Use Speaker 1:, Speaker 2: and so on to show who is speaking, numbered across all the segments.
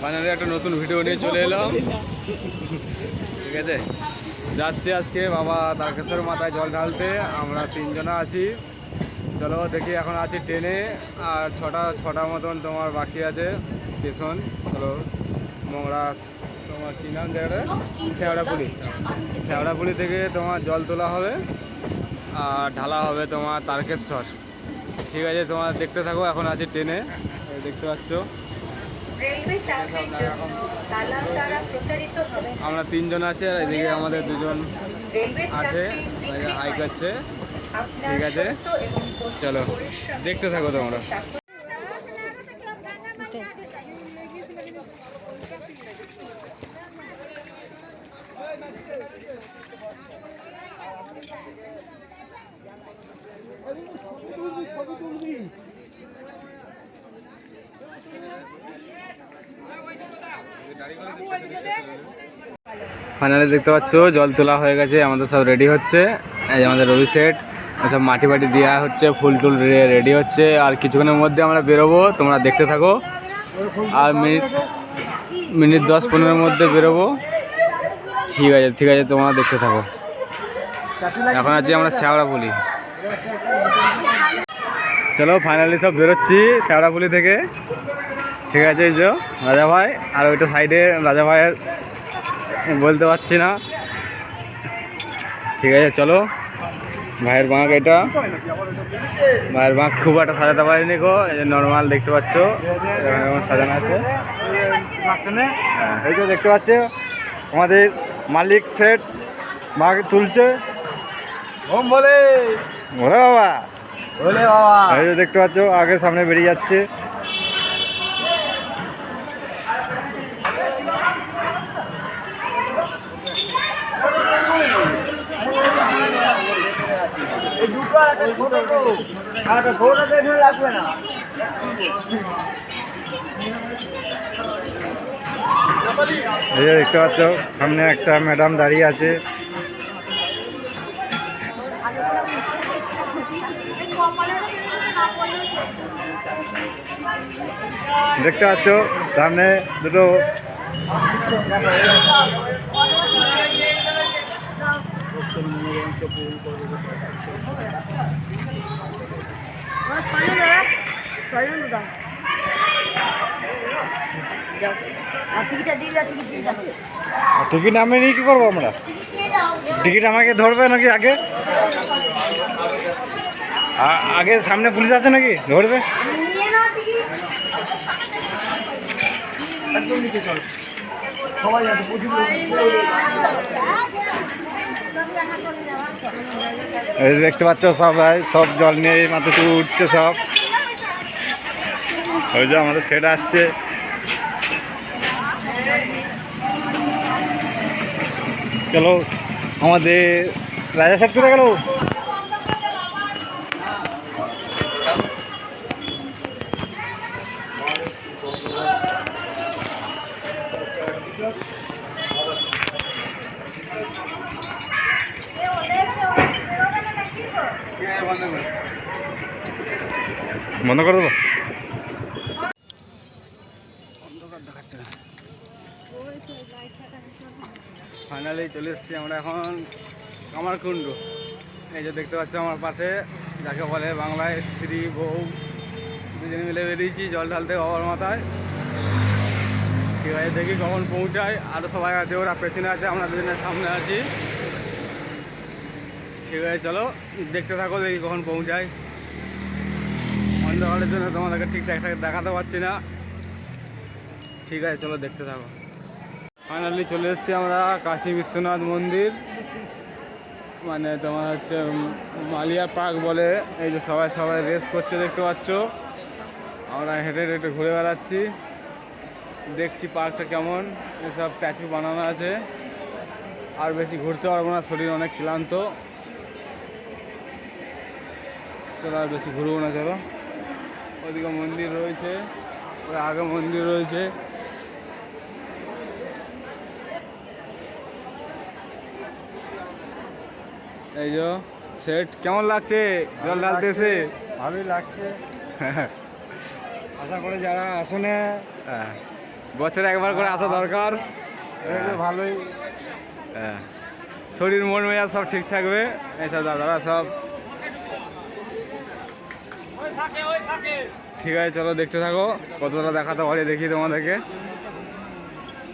Speaker 1: Finally একটা নতুন video নিয়ে চলে এলাম। ঠিক আছে? যাচ্ছি আজকে বাবা তারকেশ্বর মাথায় জল ঢালতে। আমরা তিনজনা আছি। চলো দেখি এখন আছি ট্রেনে। আর ছটা ছটা মতন তোমার বাকি আছে। স্টেশন। চলো মোংরা তোমার কী নাম জায়গাটা? শেওড়াপুলি। শেওড়াপুলি থেকে তোমার জল তোলা হবে। আর ঢালা হবে তোমার তারকেশ্বর। ঠিক আছে, তোমার দেখতে থাকো, এখন আছে ট্রেনে। দেখতে পাচ্ছ।
Speaker 2: রেলওয়ে চাকরির জন্য দালাল দ্বারা প্রতারিত হবে
Speaker 1: আমরা তিনজন আছি আর এদিকে আমাদের দুজন আছে।
Speaker 2: আই
Speaker 1: করছে ঠিক আছে। চলো, দেখতে থাকো তোমরা। ফাইনালি দেখতে পাচ্ছ, জল তোলা হয়ে গেছে, আমাদের সব রেডি হচ্ছে। এই যে আমাদের রবি সেট, সব মাটি বাটি দেওয়া হচ্ছে, ফুল টুল রেডি হচ্ছে। আর কিছুক্ষণের মধ্যে আমরা বেরোবো, তোমরা দেখতে থাকো। আর মিনিট মিনিট দশ পনেরোর মধ্যে বেরোবো। ঠিক আছে ঠিক আছে, তোমরা দেখতে থাকো। এখন আছি আমরা শ্যাওড়াপুলি চলো ফাইনালি সব বেরোচ্ছি শ্যাওড়াপুলি থেকে। ঠিক আছে, এই যে রাজা ভাই আর ওইটা সাইডে রাজা ভাইয়ের বলতে পারছি না। ঠিক আছে চলো। ভাইয়ের বাঁক এটা। ভাইয়ের বাঁক খুব একটা সাজাতে পারিনি গো এই যে নর্মাল দেখতে পাচ্ছ। সাজানো আছে। হ্যাঁ, এই তো দেখতে পাচ্ছ আমাদের মালিক সেট বাঁক তুলছে।
Speaker 3: ওম বলে
Speaker 1: ওরে বাবা!
Speaker 3: বলে বাবা!
Speaker 1: এই যে দেখতে পাচ্ছ আগে সামনে বেরিয়ে যাচ্ছে
Speaker 3: এই দুটো আর একটা ছোট তো আর একটা ছোট তো এখানে
Speaker 1: দেখতে পাচ্ছ সামনে একটা ম্যাডাম দাঁড়িয়ে আছে। দেখতে পাচ্ছ সামনে দুটো টিকিট আমি নিয়ে কি করব আমরা? টিকিট আমাকে ধরবে নাকি আগে? আগে সামনে পুলিশ আছে নাকি? ধরবে?
Speaker 3: একদম নিচে চল। সবাই আছে প্রচুর।
Speaker 1: দেখতে পাচ্ছ সব সবাই সব জল নিয়ে মাথা থেকে উঠছে সব। ওই যে আমাদের সেট আসছে। চলো আমাদের রাজা সাহেব চলে গেল। বন্ধ করে ফাইনালি চলে এসেছি আমরা এখন কামারকুণ্ড। এই যে দেখতে পাচ্ছ আমার পাশে, যাকে বলে বাংলায় স্ত্রী, বউ, দুজনে মিলে বেরিয়েছি, জল ঢালতে বাবার মাথায়। ঠিক আছে দেখি কখন পৌঁছায় আরও সবাই আছে, ওরা পেছনে আছে, আমরা দুজনের সামনে আছি। ঠিক আছে চলো, দেখতে থাকো, দেখি কখন পৌঁছায়। অন্ধকারের জন্য তোমাদেরকে ঠিকঠাক দেখাতে পারছি না। ঠিক আছে, চলো দেখতে থাকো। ফাইনালি চলে এসেছি আমরা কাশী বিশ্বনাথ মন্দির। মানে তোমার হচ্ছে মালিয়া পার্ক বলে, এই যে সবাই সবাই রেস করছে দেখতে পাচ্ছ। আমরা হেঁটে হেঁটে ঘুরে বেড়াচ্ছি। দেখছি পার্কটা কেমন, এসব স্ট্যাচু বানানো আছে। আর বেশি ঘুরতে পারব না, শরীর অনেক ক্লান্ত। চলো আর বেশি ঘুরবো না, চলো। ওদিকে মন্দির রয়েছে আগে মন্দির রয়েছে। এই যে সেট কেমন লাগছে? জল ঢালতে এসে?
Speaker 3: ভালোই লাগছে। আশা করি যারা আসনে
Speaker 1: হ্যাঁ। বছরে একবার করে আসা দরকার।
Speaker 3: এটা ভালোই।
Speaker 1: হ্যাঁ। শরীর মন মেজাজ সব ঠিক থাকবে। এইসব দাদারা সব ঠিক আছে, চলো দেখতে থাকো। কতটা দেখাতে পারি দেখি তোমাদেরকে।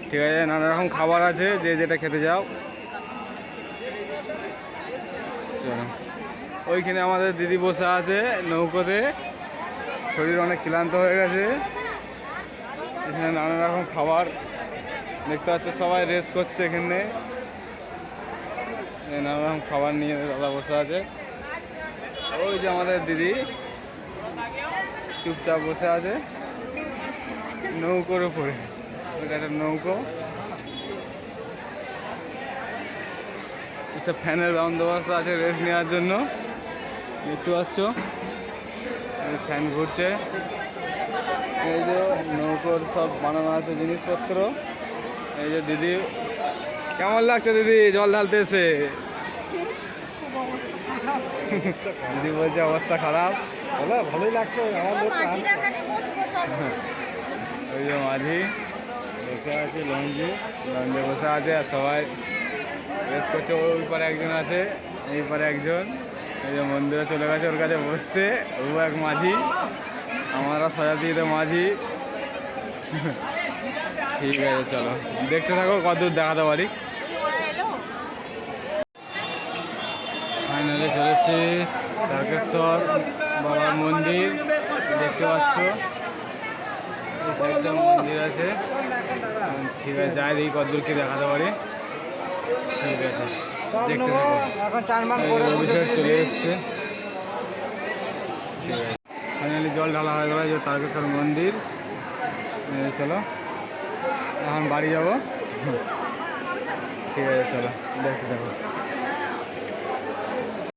Speaker 1: ঠিক আছে, নানা রকম খাবার আছে, যে যেটা খেতে যাও। চলো। ওইখানে আমাদের দিদি বসে আছে নৌকোতে। শরীর অনেক ক্লান্ত হয়ে গেছে। এখানে নানা রকম খাবার। দেখতে পাচ্ছ, সবাই রেস্ট করছে এখানে। নানা রকম খাবার নিয়ে দাদা বসে আছে। ওই যে আমাদের দিদি। চুপচাপ বসে আছে। নৌকোর উপরে। একটা নৌকো। এসব ফ্যানের বন্দোবস্ত আছে রেস্ট নেওয়ার জন্য। দেখতে পাচ্ছ? ফ্যান ঘুরছে। এই যে নৌকোর সব বানানো আছে জিনিসপত্র। এই যে দিদি কেমন লাগছে দিদি? জল ঢালতে এসে? দিদি বলছে অবস্থা খারাপ। বলো ভালোই লাগছে। আমার লোক
Speaker 4: মাঝিটার কাছে বসবো চলো।
Speaker 1: ওই যে মাঝি বসে আছে লঞ্চে লঞ্জে বসে আছে আর সবাই রেস্ট করছে। ওই পারে একজন আছে এই পারে একজন। এই যে মন্দিরে চলে গেছে ওর কাছে বসতে। ও এক মাঝি। আমরা সজাতিতে মাঝি। ঠিক আছে চলো। দেখতে থাকো কতদূর দেখাতে পারি। ফাইনালি চলেছি। তারকেশ্বর বাবার মন্দির, দেখতে পাচ্ছ। এই মন্দির আছে। ঠিক আছে, যাই দেখি কতদূর কি দেখাতে পারি। ঠিক আছে, দেখতে চলে এসছে। ঠিক আছে। ফাইনালি জল ঢালা হয়ে গেল যে তারকেশ্বর মন্দির। চলো, এখন বাড়ি যাব। ঠিক আছে, চলো, দেখতে থাকো।